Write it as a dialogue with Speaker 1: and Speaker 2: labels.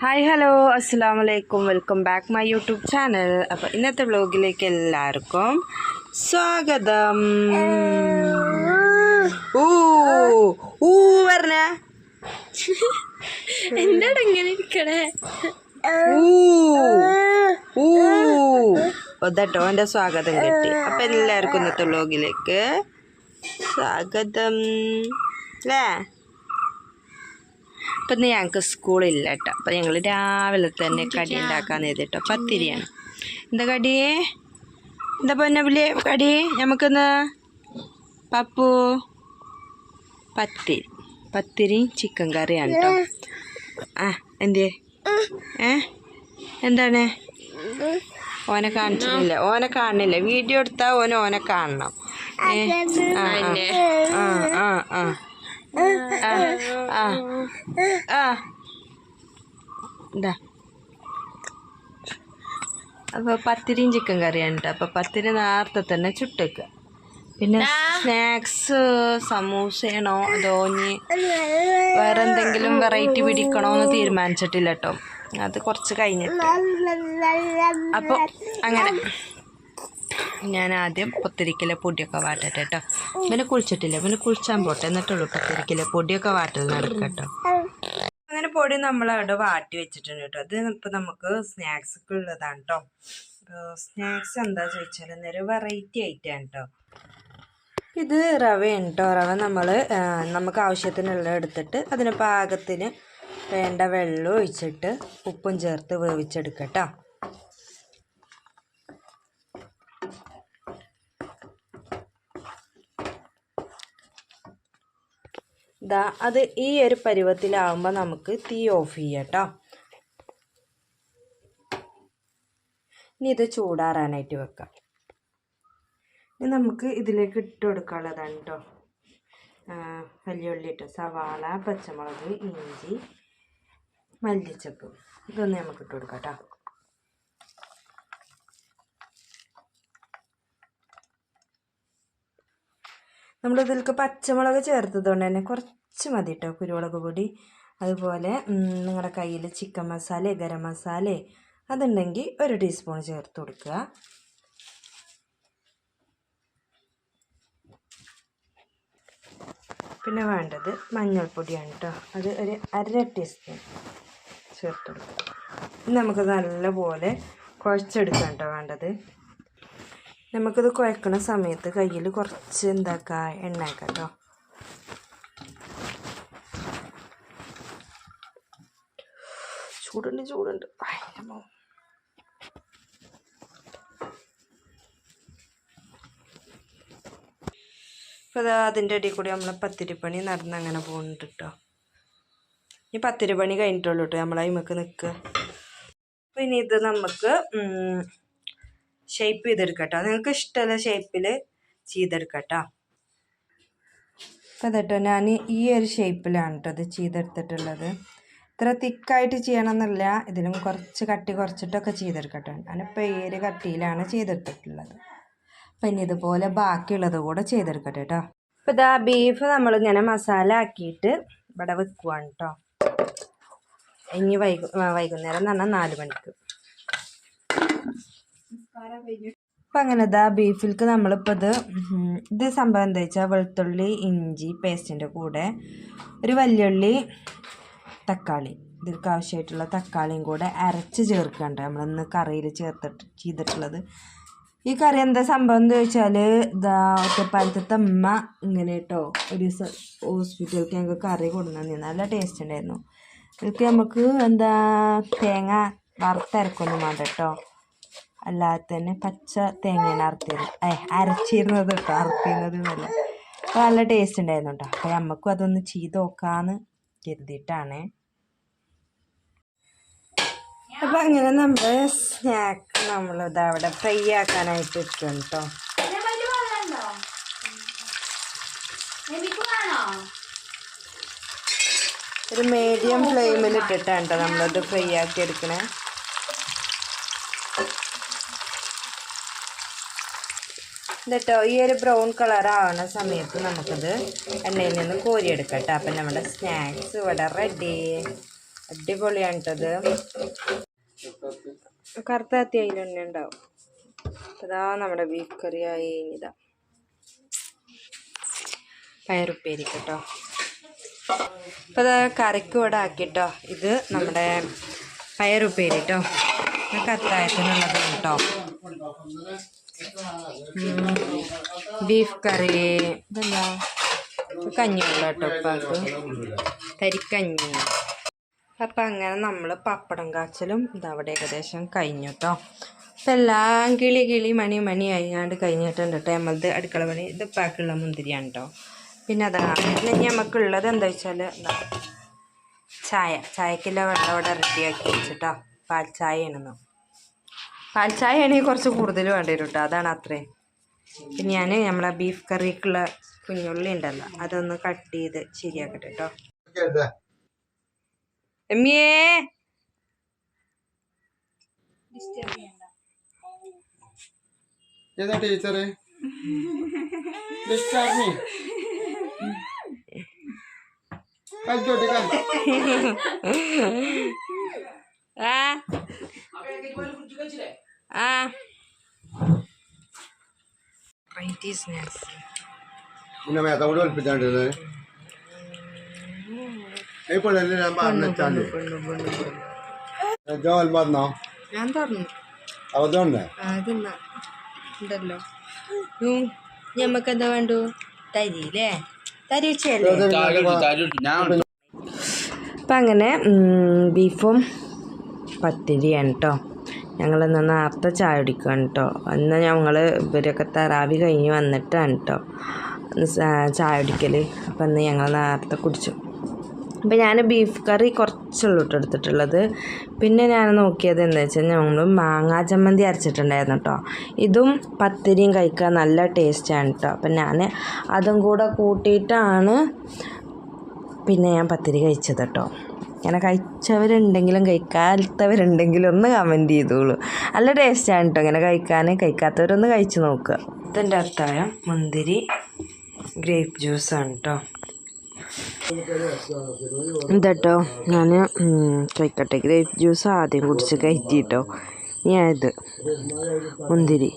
Speaker 1: Hi hello അസ്സാം വലൈക്കും welcome back my YouTube channel അപ്പോൾ ഇന്നത്തെ വ്ലോഗിലേക്ക് എല്ലാവർക്കും സ്വാഗതം. ഊ ഊ പറഞ്ഞ.
Speaker 2: എന്താണ് ഇങ്ങനെ ഇരിക്കണേ?
Speaker 1: ഊ ഊ. ഒതട്ടോ എന്റെ സ്വാഗതം കിട്ടി. അപ്പം എല്ലാവർക്കും ഇന്നത്തെ വ്ലോഗിലേക്ക് സ്വാഗതം. അല്ലേ അപ്പം ഇന്ന് ഞങ്ങൾക്ക് സ്കൂളില്ല കേട്ടോ അപ്പം ഞങ്ങൾ രാവിലെ തന്നെ കടി ഉണ്ടാക്കാൻ ചെയ്തിട്ടോ പത്തിരിയാണ് എന്താ കടിയേ? എന്താ പിന്നെ പൊന്നബിലി കടി? നമുക്കിന്ന് പപ്പു പത്തിരി. പത്തിരി ചിക്കൻ കറിയാണ് കേട്ടോ ആ എന്തേ ഏ? എന്താണ്? ഓനെ കാണിച്ചില്ല ഓനെ കാണുന്നില്ല വീഡിയോ എടുത്താൽ ഓന ഓനെ കാണണം. ഏ? ആ. ആ ആ. ആ. ആ. ആ. ആ എന്താ അപ്പോൾ പത്തിരിയും ചിക്കൻ കറിയാണ് കേട്ടോ അപ്പോൾ പത്തിരി നേരത്തെ തന്നെ ചുട്ടേക്കുക പിന്നെ സ്നാക്സ് സമൂസയാണോ അതോ ഇനി വേറെ എന്തെങ്കിലും വെറൈറ്റി പിടിക്കണോ എന്ന് തീരുമാനിച്ചിട്ടില്ല കേട്ടോ അത് കുറച്ച് കഴിഞ്ഞിട്ട്. അപ്പോൾ അങ്ങനെ. ഞാൻ ആദ്യം പത്തിരിക്കിലെ പൊടിയൊക്കെ വാട്ടട്ടെ കേട്ടോ ഇവനെ കുളിച്ചിട്ടില്ല പിന്നെ കുളിച്ചാൻ പോട്ടെ. എന്നിട്ടുള്ളൂ പത്തിരിക്കിലെ പൊടിയൊക്കെ വാട്ടൽ നടക്കട്ടോ. കേട്ടോ അങ്ങനെ പൊടി നമ്മൾ അവിടെ വാട്ടി വെച്ചിട്ടുണ്ട് കേട്ടോ. അത് ഇപ്പം നമുക്ക് സ്നാക്സ് ഒക്കെ ഉള്ളതാണ് കേട്ടോ സ്നാക്സ് എന്താ ചോദിച്ചാൽ നേരെ വെറൈറ്റി ആയിട്ട് കേട്ടോ ഇത് റവയാണ് കേട്ടോ റവ നമ്മൾ നമുക്ക് ആവശ്യത്തിനുള്ള എടുത്തിട്ട് അതിന് പാകത്തിന് വേണ്ട വെള്ളം ഒഴിച്ചിട്ട് ഉപ്പും ചേർത്ത് വേവിച്ചെടുക്കട്ടോ. ദാ അത് ഈ ഒരു പരുവത്തിലാവുമ്പോൾ നമുക്ക് തീ ഓഫ് ചെയ്യാം കേട്ടോ ഇനി ഇത് ചൂടാറാനായിട്ട് വെക്കാം. ഇനി നമുക്ക് ഇതിലേക്ക് ഇട്ട് കൊടുക്കാനുള്ളതാണ് കേട്ടോ വലിയ ഉള്ളി ഇട്ടോ സവാള പച്ചമുളക് ഇഞ്ചി മല്ലിച്ചപ്പ്. ഇതൊന്ന് നമുക്ക് ഇട്ട് കൊടുക്കാം കേട്ടോ നമ്മൾ ഇതിലേക്ക് പച്ചമുളക് ചേർത്തതുകൊണ്ട് തന്നെ കുറച്ച് മതി കേട്ടോ കുരുമുളക് പൊടി. അതുപോലെ നിങ്ങളുടെ കയ്യിൽ ചിക്കൻ മസാല ഗരം മസാല അതുണ്ടെങ്കിൽ ഒരു ടീസ്പൂൺ ചേർത്ത് കൊടുക്കുക. പിന്നെ വേണ്ടത് മഞ്ഞൾപ്പൊടിയാണ് കേട്ടോ അത് ഒരു അര ടീസ്പൂൺ ചേർത്ത് കൊടുക്കുക. നമുക്ക് നല്ലപോലെ കുഴച്ചെടുക്കാം കേട്ടോ വേണ്ടത്. നമുക്കിത് കുഴക്കണ സമയത്ത് കയ്യിൽ കുറച്ച് എന്താക്കുക എണ്ണ കേട്ടോ ചൂടുണ്ട്. ചൂടുണ്ട് ഭയങ്കര അപ്പോൾ അത് അതിന്റെ ഇടയിൽ കൂടി നമ്മൾ പത്തിരിപ്പണി നടന്ന് അങ്ങനെ പോകുന്നുണ്ട് കേട്ടോ ഈ പത്തിരിപ്പണി കഴിഞ്ഞിട്ടുള്ളൂ കേട്ടോ നമ്മൾ അതിമക്ക് നിൽക്കുക ഇനി ഇത് നമുക്ക് ഷേപ്പ് ചെയ്തെടുക്കട്ടോ. നിങ്ങൾക്ക് ഇഷ്ടമുള്ള ഷേപ്പിൽ ചെയ്തെടുക്കട്ടോ. അപ്പോൾ കേട്ടോ ഞാൻ ഈ ഒരു ഷേപ്പിലാണ് കേട്ടോ ഇത് ചെയ്തെടുത്തിട്ടുള്ളത്. ഇത്ര തിക്കായിട്ട് ചെയ്യണമെന്നില്ല ഇതിലും കുറച്ച് കട്ടി കുറച്ചിട്ടൊക്കെ ചെയ്തെടുക്കട്ടോ. ഞാനിപ്പോൾ പേര് കട്ടിയിലാണ് ചെയ്തെടുത്തിട്ടുള്ളത്. അപ്പം ഇനി ഇതുപോലെ ബാക്കിയുള്ളത് കൂടെ ചെയ്തെടുക്കട്ടെ കേട്ടോ അപ്പോൾ ഇതാ ബീഫ് നമ്മളിങ്ങനെ മസാല ആക്കിയിട്ട് ഇവിടെ വെക്കുവാണ് കേട്ടോ ഇനി വൈകു വൈകുന്നേരം എന്ന് പറഞ്ഞാൽ നാല് മണിക്ക്. അപ്പം അങ്ങനെ ഇതാ ബീഫിൽക്ക് നമ്മളിപ്പോൾ ഇത് ഇത് സംഭവം എന്താ വെച്ചാൽ വെളുത്തുള്ളി ഇഞ്ചി പേസ്റ്റിന്റെ കൂടെ ഒരു വല്യുള്ളി തക്കാളി ഇതിൽക്ക് ആവശ്യമായിട്ടുള്ള തക്കാളിയും കൂടെ അരച്ച് ചേർക്കണ്ട നമ്മളിന്ന് കറിയിൽ ചേർത്തിട്ട് ചെയ്തിട്ടുള്ളത്. ഈ കറി എന്താ സംഭവം എന്ന് ചോദിച്ചാൽ ഇതാ ഒറ്റപ്പാലത്തെ അമ്മ ഇങ്ങനെ കേട്ടോ ഒരു ദിവസം ഹോസ്പിറ്റലിലേക്ക് ഞങ്ങൾക്ക് കറി കൊണ്ടുവന്നു നല്ല ടേസ്റ്റ് ഉണ്ടായിരുന്നു. ഇതൊക്കെ നമുക്ക് എന്താ തേങ്ങ വറുത്തരക്കൊന്നും വേണ്ട കേട്ടോ അല്ലാതെ തന്നെ പച്ച തേങ്ങയാണ് അറുത്തിരുന്നത് ഏ അരച്ചിരുന്നത് കേട്ടോ അറുത്തിരുന്നത് അപ്പോൾ നല്ല ടേസ്റ്റ് ഉണ്ടായിരുന്നു കേട്ടോ അപ്പോൾ നമുക്കും അതൊന്ന് ചെയ്ത് നോക്കാമെന്ന് കരുതിയിട്ടാണ്. അപ്പം അങ്ങനെ നമ്മൾ സ്നാക്ക് നമ്മളിത് അവിടെ ഫ്രൈ ആക്കാനായിട്ട് ഇട്ടുണ്ട് കേട്ടോ ഒരു മീഡിയം ഫ്ലെയിമിൽ ഇട്ടിട്ടാണ് കേട്ടോ നമ്മളത് ഫ്രൈ ആക്കി എടുക്കണേ. എന്നിട്ടോ ഈ ഒരു ബ്രൗൺ കളർ ആവുന്ന സമയത്ത് നമുക്കത് എണ്ണയിൽ നിന്ന് കോരിയെടുക്കട്ടെ അപ്പം നമ്മുടെ സ്നാക്സ് ഇവിടെ റെഡി അടിപൊളിയാണ് കേട്ടത് കറുത്താത്തി അതിൽ തന്നെ ഉണ്ടാവും. അതാ നമ്മുടെ ബീഫ് കറി ആയി ഇതാ. പയറുപ്പേരി കേട്ടോ അപ്പോൾ അത് കറിക്ക് ഇവിടെ ആക്കിട്ടോ ഇത് നമ്മുടെ പയറുപ്പേരി കേട്ടോ ഇതൊക്കെ അത്താഴത്തിനുള്ളത് കേട്ടോ. ബീഫ് കറി ഇതെന്താ? ഇത് കഞ്ഞിയുള്ള കേട്ടോ ഉപ്പാക്ക്. തരിക്കഞ്ഞി അപ്പം അങ്ങനെ നമ്മൾ പപ്പടം കാച്ചലും ഇതവിടെ ഏകദേശം കഴിഞ്ഞു കേട്ടോ അപ്പം എല്ലാം കിളി കിളി മണി മണി ആയിങ്ങാണ്ട് കഴിഞ്ഞിട്ടുണ്ട് കേട്ടോ നമ്മളത് അടുക്കള പണി ഇത് ഉപ്പാക്കുള്ള മുന്തിരിയാണ് കേട്ടോ പിന്നെ അതാ പിന്നെ നമുക്കുള്ളത് എന്താ വെച്ചാൽ ചായ. ചായക്കുള്ള വെള്ളം ഇവിടെ റെഡിയാക്കി വെച്ചിട്ടോ. പാൽ ചായയാണെന്നോ പാൽ ചായ ആണെങ്കിൽ കുറച്ച് കൂടുതൽ വേണ്ടി വരും കേട്ടോ അതാണ് അത്രേ. പിന്നെ ഞാൻ നമ്മളെ ബീഫ് കറിക്കുള്ള കുഞ്ഞുള്ളി ഉണ്ടല്ലോ അതൊന്ന് കട്ട് ചെയ്ത് ശരിയാക്കട്ടെ കേട്ടോ എമ്മിയേ.
Speaker 3: ഏതാ ടീച്ചറ്?
Speaker 1: ആ ആ.
Speaker 3: പിന്നെ മേത്തോട് ഒളിപ്പിച്ചാണ്ടിരുന്നത് ഇപ്പോഴല്ലേ ഞാൻ പറഞ്ഞാൽ ജോൽ വന്നോ
Speaker 1: ഞാൻ പറഞ്ഞു.
Speaker 3: അവതുണ്ട്
Speaker 1: അതെന്നാ ഉണ്ടല്ലോ. ഞമ്മക്ക് എന്താ വേണ്ടു? തരിയില്ലേ? തരി അപ്പം അങ്ങനെ ബീഫും പത്തിരിയാണ് കേട്ടോ ഞങ്ങൾ ഇന്ന് നേരത്തെ ചായ കുടിക്കുകയാണ് കേട്ടോ അന്ന് ഞങ്ങൾ ഇവരൊക്കെ തറാവി കഴിഞ്ഞ് വന്നിട്ടാണ് കേട്ടോ ചായ കുടിക്കൽ അപ്പം ഇന്ന് ഞങ്ങൾ നേരത്തെ കുടിച്ചു. അപ്പം ഞാൻ ബീഫ് കറി കുറച്ചുള്ളൂ കേട്ടോ എടുത്തിട്ടുള്ളത്. പിന്നെ ഞാൻ നോക്കിയത് എന്താ വെച്ചാൽ ഞങ്ങൾ മാങ്ങാ ചമ്മന്തി അരച്ചിട്ടുണ്ടായിരുന്നു കേട്ടോ ഇതും പത്തിരിയും കഴിക്കാൻ നല്ല ടേസ്റ്റാണ് കേട്ടോ അപ്പം ഞാൻ അതും കൂടെ കൂട്ടിയിട്ടാണ് പിന്നെ ഞാൻ പത്തിരി കഴിച്ചത് കേട്ടോ ഇങ്ങനെ കഴിച്ചവരുണ്ടെങ്കിലും കഴിക്കാത്തവരുണ്ടെങ്കിലും ഒന്ന് കമന്റ് ചെയ്തോളൂ. നല്ല ടേസ്റ്റാണ് കേട്ടോ ഇങ്ങനെ കഴിക്കാൻ കഴിക്കാത്തവരൊന്ന് കഴിച്ച് നോക്കുക ഇതിന്റെ അത്താഴം. മുന്തിരി ഗ്രേപ്പ് ജ്യൂസാണ് കേട്ടോ ഇതട്ടോ ഞാൻ കഴിക്കട്ടെ. ഗ്രേപ്പ് ജ്യൂസ് ആദ്യം കുടിച്ച് കയറ്റിട്ടോ. ഇനി ഇത് മുന്തിരി.